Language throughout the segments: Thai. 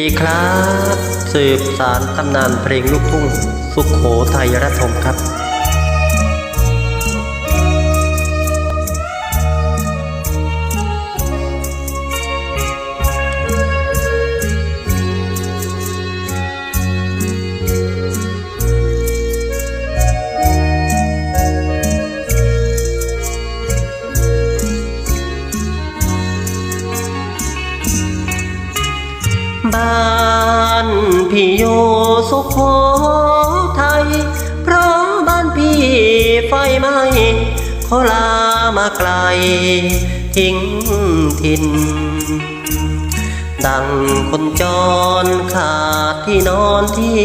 ดีครับ สืบสารตำนานเพลงลูกทุ่ง สุขโขทัยรัฐมครับานพี่อยู่สุขโขทัยเพราะบ้านพี่ไฟไหม้ขอลามาไกล ทิ้งถิ่นดังคนจรขาดที่นอนที่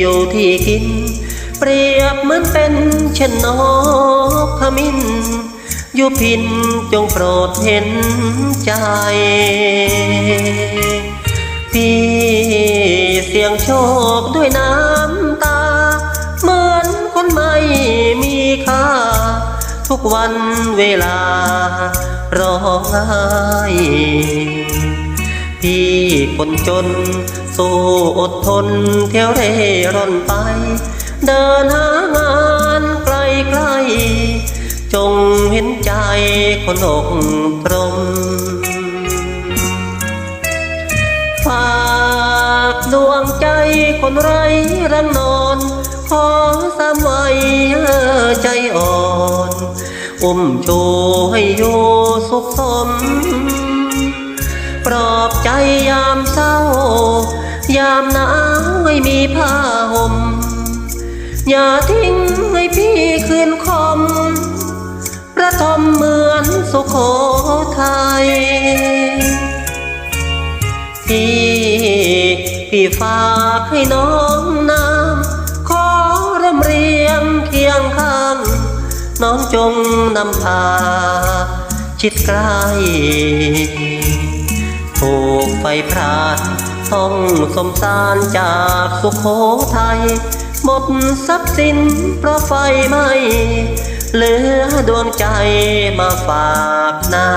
อยู่ที่กิน เปรียบเหมือนเป็นเช่นนกขมิ้นอยู่พินจงโปรดเห็นใจ สียงโชคด้วยน้ำตา เหมือนคนไม่มีค่า ทุกวันเวลา ร้องไห้พี่คนจน สู้อดทนเที่ยวเร่ร่อนไป เดินหางานไกลไกลๆจงเห็นใจคนอกตรมฝากดวงใจ คนไร้รังนอน ขอสามไว้ใจอ่อนอุ้มชูให้อยู่สุขสม ปลอบใจยามเศร้า ยามหนาวไม่มีผ้าห่ม อย่าทิ้งให้พี่คืนคมประทมเหมือนสุโขทัยที่ พี่ฝากให้น้องน้ำขอรำเรียงเคียงข้าง น้องจงนำพา ชิดใกล้ถูกไฟพรานต้องสมสารจากสุขโขทัยหมดทรัพย์สินเพราะไฟไหม้เหลือดวงใจมาฝากนา